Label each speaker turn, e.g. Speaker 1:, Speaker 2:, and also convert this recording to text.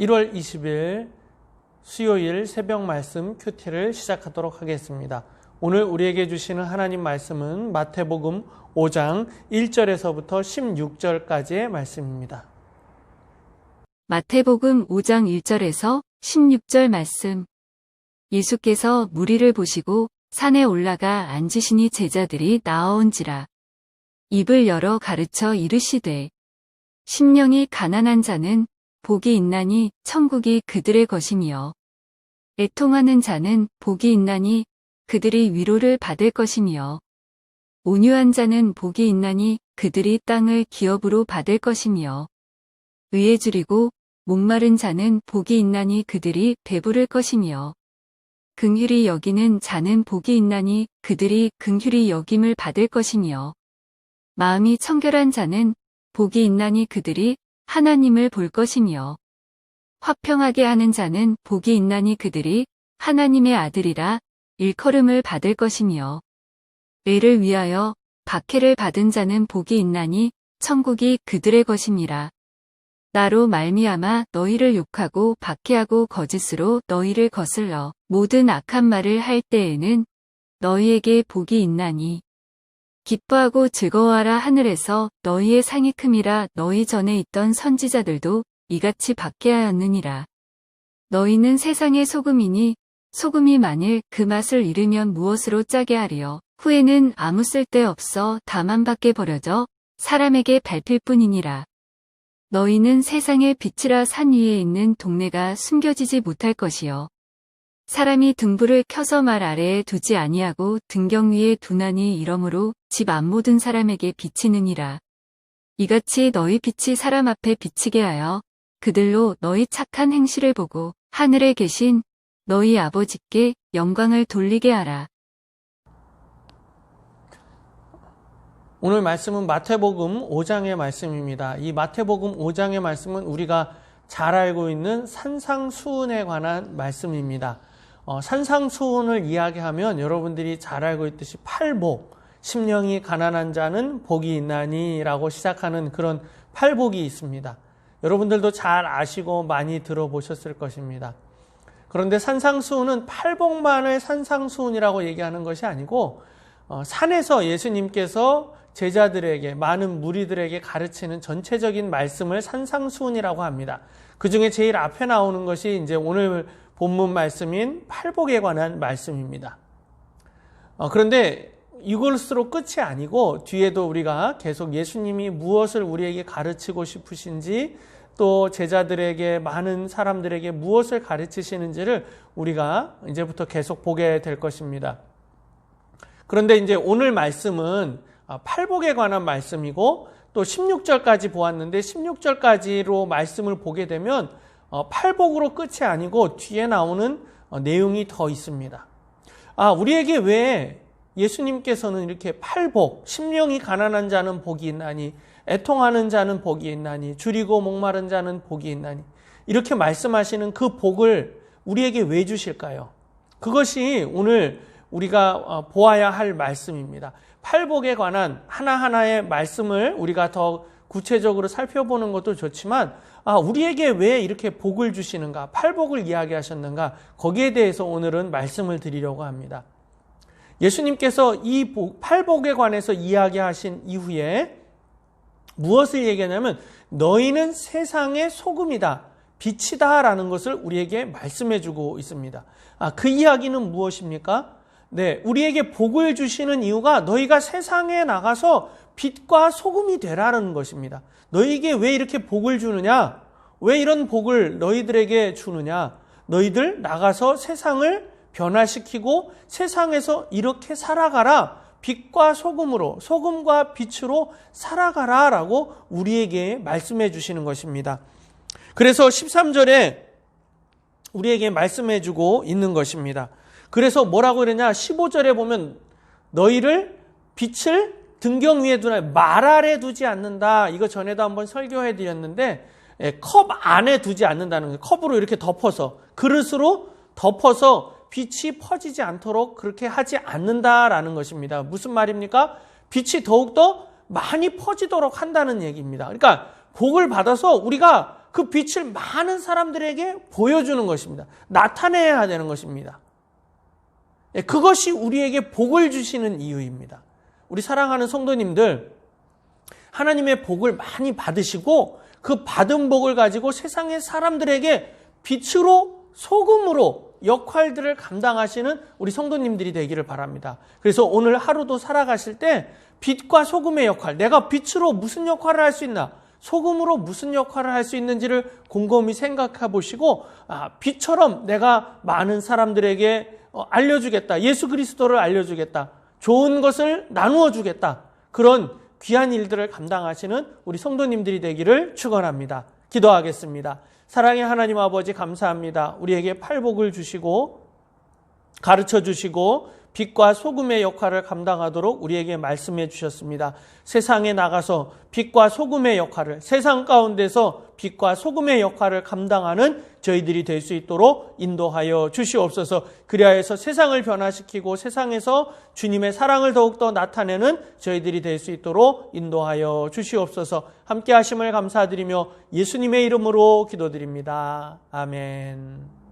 Speaker 1: 1월 20일 수요일 새벽 말씀 큐티를 시작하도록 하겠습니다. 오늘 우리에게 주시는 하나님 말씀은 마태복음 5장 1절에서부터 16절까지의 말씀입니다.
Speaker 2: 마태복음 5장 1절에서 16절 말씀. 예수께서 무리를 보시고 산에 올라가 앉으시니 제자들이 나아온지라. 입을 열어 가르쳐 이르시되. 심령이 가난한 자는 복이 있나니 천국이 그들의 것이며. 애통하는 자는 복이 있나니 그들이 위로를 받을 것이며. 온유한 자는 복이 있나니 그들이 땅을 기업으로 받을 것이며. 의에 줄이고 목마른 자는 복이 있나니 그들이 배부를 것이며 긍휼히 여기는 자는 복이 있나니 그들이 긍휼히 여김을 받을 것이며 마음이 청결한 자는 복이 있나니 그들이 하나님을 볼 것이며 화평하게 하는 자는 복이 있나니 그들이 하나님의 아들이라 일컬음을 받을 것이며 의를 위하여 박해를 받은 자는 복이 있나니 천국이 그들의 것임이라. 나로 말미암아 너희를 욕하고 박해하고 거짓으로 너희를 거슬러 모든 악한 말을 할 때에는 너희에게 복이 있나니 기뻐하고 즐거워하라 하늘에서 너희의 상이 큼이라 너희 전에 있던 선지자들도 이같이 박해하였느니라. 너희는 세상의 소금이니 소금이 만일 그 맛을 잃으면 무엇으로 짜게 하리요? 후에는 아무 쓸데 없어 다만 밖에 버려져 사람에게 밟힐 뿐이니라. 너희는 세상의 빛이라 산 위에 있는 동네가 숨겨지지 못할 것이요. 사람이 등불을 켜서 말 아래에 두지 아니하고 등경 위에 두나니 이러므로 집 안 모든 사람에게 비치느니라. 이같이 너희 빛이 사람 앞에 비치게 하여 그들로 너희 착한 행실을 보고 하늘에 계신 너희 아버지께 영광을 돌리게 하라.
Speaker 1: 오늘 말씀은 마태복음 5장의 말씀입니다. 이 마태복음 5장의 말씀은 우리가 잘 알고 있는 산상수훈에 관한 말씀입니다. 어, 산상수훈을 이야기하면 여러분들이 잘 알고 있듯이 팔복, 심령이 가난한 자는 복이 있나니라고 시작하는 그런 팔복이 있습니다. 여러분들도 잘 아시고 많이 들어보셨을 것입니다. 그런데 산상수훈은 팔복만을 산상수훈이라고 얘기하는 것이 아니고 어, 산에서 예수님께서 제자들에게 많은 무리들에게 가르치는 전체적인 말씀을 산상수훈이라고 합니다. 그 중에 제일 앞에 나오는 것이 이제 오늘 본문 말씀인 팔복에 관한 말씀입니다. 어, 그런데 이걸수록 끝이 아니고 뒤에도 우리가 계속 예수님이 무엇을 우리에게 가르치고 싶으신지 또 제자들에게 많은 사람들에게 무엇을 가르치시는지를 우리가 이제부터 계속 보게 될 것입니다. 그런데 이제 오늘 말씀은 아, 팔복에 관한 말씀이고 또 16절까지 보았는데 16절까지로 말씀을 보게 되면 어, 팔복으로 끝이 아니고 뒤에 나오는 어, 내용이 더 있습니다. 아, 우리에게 왜 예수님께서는 이렇게 팔복, 심령이 가난한 자는 복이 있나니, 애통하는 자는 복이 있나니, 줄이고 목마른 자는 복이 있나니, 이렇게 말씀하시는 그 복을 우리에게 왜 주실까요? 그것이 오늘 우리가 어, 보아야 할 말씀입니다. 팔복에 관한 하나하나의 말씀을 우리가 더 구체적으로 살펴보는 것도 좋지만 아, 우리에게 왜 이렇게 복을 주시는가, 팔복을 이야기하셨는가, 거기에 대해서 오늘은 말씀을 드리려고 합니다. 예수님께서 이 팔복에 관해서 이야기하신 이후에 무엇을 얘기하냐면 너희는 세상의 소금이다, 빛이다라는 것을 우리에게 말씀해 주고 있습니다. 아, 그 이야기는 무엇입니까? 네, 우리에게 복을 주시는 이유가 너희가 세상에 나가서 빛과 소금이 되라는 것입니다. 너희에게 왜 이렇게 복을 주느냐? 왜 이런 복을 너희들에게 주느냐? 너희들 나가서 세상을 변화시키고 세상에서 이렇게 살아가라. 빛과 소금으로, 소금과 빛으로 살아가라. 라고 우리에게 말씀해 주시는 것입니다. 그래서 13절에 우리에게 말씀해 주고 있는 것입니다. 그래서 뭐라고 그러냐? 15절에 보면 너희를 빛을 등경 위에 두나 말 아래 두지 않는다. 이거 전에도 한번 설교해 드렸는데 예, 컵 안에 두지 않는다는 거예요. 컵으로 이렇게 덮어서 그릇으로 덮어서 빛이 퍼지지 않도록 그렇게 하지 않는다라는 것입니다. 무슨 말입니까? 빛이 더욱더 많이 퍼지도록 한다는 얘기입니다. 그러니까 복을 받아서 우리가 그 빛을 많은 사람들에게 보여주는 것입니다. 나타내야 되는 것입니다. 예, 그것이 우리에게 복을 주시는 이유입니다. 우리 사랑하는 성도님들, 하나님의 복을 많이 받으시고 그 받은 복을 가지고 세상의 사람들에게 빛으로 소금으로 역할들을 감당하시는 우리 성도님들이 되기를 바랍니다. 그래서 오늘 하루도 살아가실 때 빛과 소금의 역할, 내가 빛으로 무슨 역할을 할 수 있나? 소금으로 무슨 역할을 할 수 있는지를 곰곰이 생각해 보시고 아, 빛처럼 내가 많은 사람들에게 어, 알려주겠다. 예수 그리스도를 알려주겠다. 좋은 것을 나누어 주겠다. 그런 귀한 일들을 감당하시는 우리 성도님들이 되기를 축원합니다. 기도하겠습니다. 사랑의 하나님 아버지 감사합니다. 우리에게 팔복을 주시고 가르쳐 주시고 빛과 소금의 역할을 감당하도록 우리에게 말씀해 주셨습니다. 세상에 나가서 빛과 소금의 역할을 세상 가운데서 빛과 소금의 역할을 감당하는 저희들이 될 수 있도록 인도하여 주시옵소서. 그리하여서 세상을 변화시키고 세상에서 주님의 사랑을 더욱더 나타내는 저희들이 될 수 있도록 인도하여 주시옵소서. 함께 하심을 감사드리며 예수님의 이름으로 기도드립니다. 아멘.